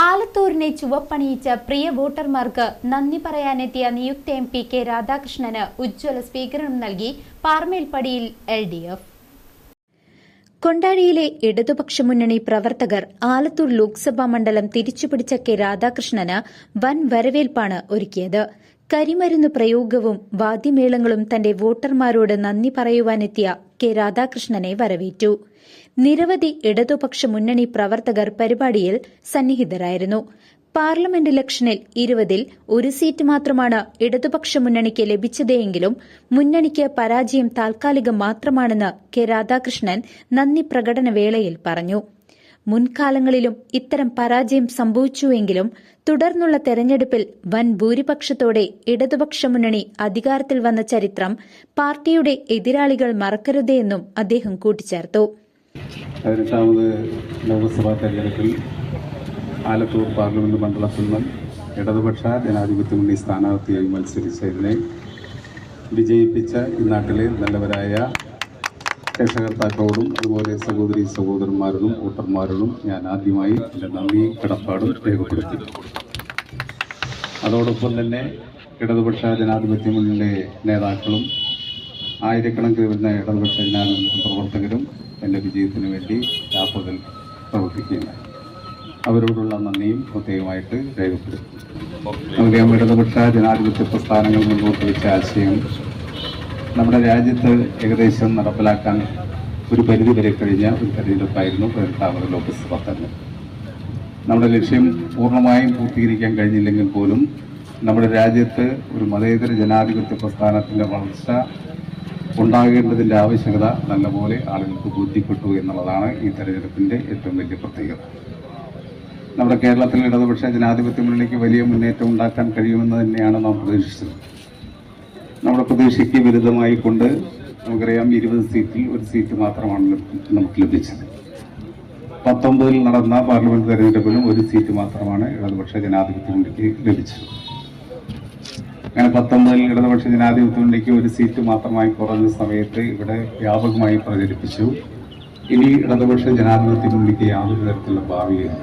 ആലത്തൂരിനെ ചുവപ്പണിയിച്ച പ്രിയ വോട്ടർമാർക്ക് നന്ദി പറയാനെത്തിയ നിയുക്ത എം പി കെ രാധാകൃഷ്ണന് ഉജ്ജ്വല സ്വീകരണം നൽകി പാർമേൽപ്പടിയിൽ എൽ ഡി എഫ്. കൊണ്ടാടിയിലെ ഇടതുപക്ഷ മുന്നണി പ്രവർത്തകർ ആലത്തൂർ ലോക്സഭാ മണ്ഡലം തിരിച്ചുപിടിച്ച കെ രാധാകൃഷ്ണന് വൻ വരവേൽപ്പാണ് ഒരുക്കിയത്. കരിമരുന്ന് പ്രയോഗവും വാദ്യമേളങ്ങളും തന്റെ വോട്ടർമാരോട് നന്ദി പറയുവാനെത്തിയ കെ രാധാകൃഷ്ണനെ വരവേറ്റു. നിരവധി ഇടതുപക്ഷ മുന്നണി പ്രവർത്തകർ പരിപാടിയിൽ സന്നിഹിതരായിരുന്നു. പാർലമെന്റ് ഇലക്ഷനിൽ ഇരുപതിൽ ഒരു സീറ്റ് മാത്രമാണ് ഇടതുപക്ഷ മുന്നണിക്ക് ലഭിച്ചതെങ്കിലും മുന്നണിക്ക് പരാജയം താൽക്കാലികം മാത്രമാണെന്ന് കെ രാധാകൃഷ്ണൻ നന്ദി പ്രകടന വേളയിൽ പറഞ്ഞു. മുൻകാലങ്ങളിലും ഇത്തരം പരാജയം സംഭവിച്ചുവെങ്കിലും തുടർന്നുള്ള തെരഞ്ഞെടുപ്പിൽ വൻ ഭൂരിപക്ഷത്തോടെ ഇടതുപക്ഷ മുന്നണി അധികാരത്തിൽ വന്ന ചരിത്രം പാർട്ടിയുടെ എതിരാളികൾ മറക്കരുതേയെന്നും അദ്ദേഹം കൂട്ടിച്ചേർത്തു. പതിനെട്ടാമത് ലോക്സഭാ തെരഞ്ഞെടുപ്പിൽ ആലത്തൂർ പാർലമെന്റ് മണ്ഡലത്തിൽ നിന്ന് ഇടതുപക്ഷ ജനാധിപത്യ മുന്നണി സ്ഥാനാർത്ഥിയായി മത്സരിച്ചതിനെ വിജയിപ്പിച്ച ഈ നാട്ടിലെ നല്ലവരായ രക്ഷകർത്താക്കളോടും അതുപോലെ സഹോദരി സഹോദരന്മാരോടും വോട്ടർമാരോടും ഞാൻ ആദ്യമായി എന്റെ നന്ദി കടപ്പാടും രേഖപ്പെടുത്തി. അതോടൊപ്പം തന്നെ ഇടതുപക്ഷ ജനാധിപത്യ മുന്നണിയുടെ നേതാക്കളും ആയിരക്കണക്കിന് വരുന്ന ഇടതുപക്ഷ ജനാധിപത്യ പ്രവർത്തകരും എന്റെ വിജയത്തിന് വേണ്ടി രാപ്പകൽ പ്രവർത്തിക്കുകയാണ്. അവരോടുള്ള നന്ദിയും പ്രത്യേകമായിട്ട് രേഖപ്പെടുത്തി നമുക്കറിയാം ഇടതുപക്ഷ ജനാധിപത്യ പ്രസ്ഥാനങ്ങൾ മുന്നോട്ട് വെച്ച ആശയം നമ്മുടെ രാജ്യത്ത് ഏകദേശം നടപ്പിലാക്കാൻ ഒരു പരിധി വരെ കഴിഞ്ഞ ഒരു തെരഞ്ഞെടുപ്പായിരുന്നു പതിനെട്ടാമത് ലോക്സഭാ തെരഞ്ഞെടുപ്പ്. നമ്മുടെ ലക്ഷ്യം പൂർണമായും പൂർത്തീകരിക്കാൻ കഴിഞ്ഞില്ലെങ്കിൽ പോലും നമ്മുടെ രാജ്യത്ത് ഒരു മതേതര ജനാധിപത്യ പ്രസ്ഥാനത്തിന്റെ വളർച്ച ഉണ്ടാകേണ്ടതിന്റെ ആവശ്യകത നല്ലപോലെ ആളുകൾക്ക് ബോധ്യപ്പെട്ടു എന്നുള്ളതാണ് ഈ തെരഞ്ഞെടുപ്പിന്റെ ഏറ്റവും വലിയ പ്രത്യേകത. നമ്മുടെ കേരളത്തിൽ ഇടതുപക്ഷ ജനാധിപത്യ മുന്നണിക്ക് വലിയ മുന്നേറ്റം ഉണ്ടാക്കാൻ കഴിയുമെന്ന് തന്നെയാണ് നാം പ്രതീക്ഷിച്ചത്. നമ്മുടെ പ്രതീക്ഷയ്ക്ക് വിരുദ്ധമായി കൊണ്ട് നമുക്കറിയാം ഇരുപത് സീറ്റിൽ ഒരു സീറ്റ് മാത്രമാണ് നമുക്ക് ലഭിച്ചത്. പത്തൊമ്പതിൽ നടന്ന പാർലമെന്റ് തെരഞ്ഞെടുപ്പിലും ഒരു സീറ്റ് മാത്രമാണ് ഇടതുപക്ഷ ജനാധിപത്യ ലഭിച്ചത്. അങ്ങനെ പത്തൊമ്പതിൽ ഇടതുപക്ഷ ജനാധിപത്യ ഒരു സീറ്റ് മാത്രമായി കുറഞ്ഞ സമയത്ത് ഇവിടെ വ്യാപകമായി പ്രചരിപ്പിച്ചു. ഇനി ഇടതുപക്ഷ ജനാധിപത്യ യാതൊരു തരത്തിലുള്ള ഭാവിയില്ല.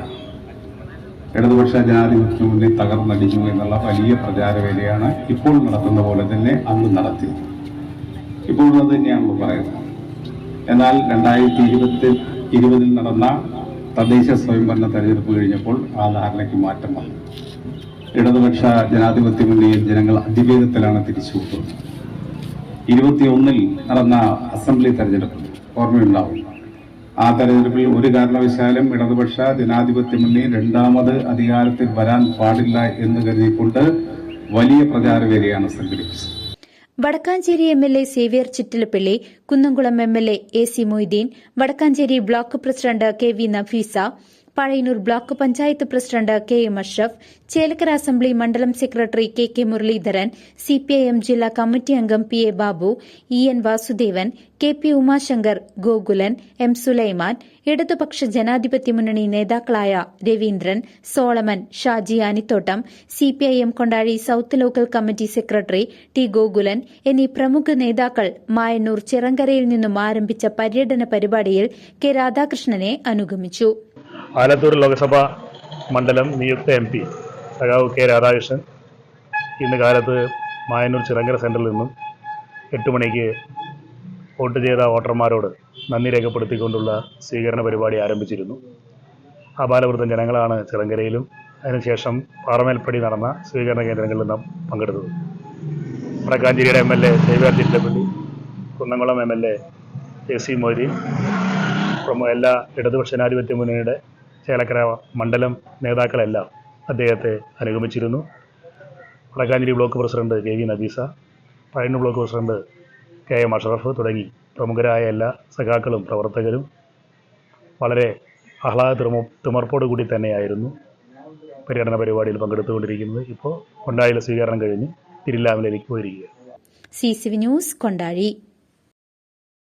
ഇടതുപക്ഷ ജനാധിപത്യത്തിന് മുന്നണി തകർന്നടിഞ്ഞു എന്നുള്ള വലിയ പ്രചാരവേലയാണ് ഇപ്പോൾ നടത്തുന്ന പോലെ തന്നെ അന്ന് നടത്തി ഇപ്പോഴും അത് തന്നെയാണല്ലോ പറയുന്നത്. എന്നാൽ രണ്ടായിരത്തി ഇരുപത്തി ഇരുപതിൽ നടന്ന തദ്ദേശ സ്വയംഭരണ തെരഞ്ഞെടുപ്പ് കഴിഞ്ഞപ്പോൾ ആ ധാരണയ്ക്ക് മാറ്റം വന്നു. ഇടതുപക്ഷ ജനാധിപത്യ മുന്നണിയിൽ ജനങ്ങൾ അതിവേഗത്തിലാണ് തിരിച്ചുവിട്ടത് ഇരുപത്തിയൊന്നിൽ നടന്ന അസംബ്ലി തെരഞ്ഞെടുപ്പ് ഓർമ്മയുണ്ടാവും ആ തെരഞ്ഞെടുപ്പിൽ ഒരു കാരണവശാലും ഇടതുപക്ഷ ജനാധിപത്യ മുന്നണി രണ്ടാമത് അധികാരത്തിൽ വരാൻ പാടില്ല എന്ന് കരുതിക്കൊണ്ട് വലിയ പ്രചാരവേലയാണ് സംഘടിപ്പിച്ചത്. Wadakkanchery M L A Xavier Chittilappilly Kunnamkulam M L A A C Moideen Wadakkanchery block president K V Nafeesa Pazhayannur block panchayat president K M Ashraf Chelakkara assembly മണ്ഡലം secretary K K Muraleedharan CPIM ജില്ലാ committee അംഗം P A Babu E N Vasudevan K P Umashankar Gokulan M Sulaiman ഇടതുപക്ഷ ജനാധിപത്യ മുന്നണി നേതാക്കളായ Raveendran Solomon Shaji Anithottam CPIM Kondazhi south local committee secretary T Gokulan എന്നീ പ്രമുഖ നേതാക്കൾ മായന്നൂർ ചിറങ്കരയിൽ നിന്നും ആരംഭിച്ച പര്യടന പരിപാടിയിൽ കെ രാധാകൃഷ്ണനെ അനുഗമിച്ചു. ആലത്തൂർ ലോക്സഭാ മണ്ഡലം നിയുക്ത എം പി സഖാവ് കെ രാധാകൃഷ്ണൻ ഇന്ന് കാലത്ത് മായന്നൂർ ചിറങ്കര സെന്ററിൽ നിന്നും എട്ട് മണിക്ക് വോട്ട് ചെയ്ത വോട്ടർമാരോട് നന്ദി രേഖപ്പെടുത്തിക്കൊണ്ടുള്ള സ്വീകരണ പരിപാടി ആരംഭിച്ചിരുന്നു. അപാലവൃദ്ധം ജനങ്ങളാണ് ചിറങ്കരയിലും അതിനുശേഷം പാറമേൽപ്പടി നടന്ന സ്വീകരണ കേന്ദ്രങ്ങളിൽ നിന്നും പങ്കെടുത്തത്. വടക്കാഞ്ചേരിയുടെ M L A Xavier Chittappally Kunnamkulam M L A A C Moideen എല്ലാ ഇടതുപക്ഷ ജനാധിപത്യ മുന്നണിയുടെ ചേലക്കര മണ്ഡലം നേതാക്കളെല്ലാം അദ്ദേഹത്തെ അനുഗമിച്ചിരുന്നു. Wadakkanchery block president K V Nabeesa Pazhayannur block president K M Asharaf തുടങ്ങി പ്രമുഖരായ എല്ലാ സഖാക്കളും പ്രവർത്തകരും വളരെ ആഹ്ലാദ തിമ തിമർപ്പോടുകൂടി തന്നെയായിരുന്നു പര്യടന പരിപാടിയിൽ പങ്കെടുത്തുകൊണ്ടിരിക്കുന്നത്. ഇപ്പോൾ കൊണ്ടായിലെ സ്വീകരണം കഴിഞ്ഞ് തിരില്ലാമിലേക്ക് പോയിരിക്കുക സി സി ന്യൂസ് കൊണ്ടാഴി.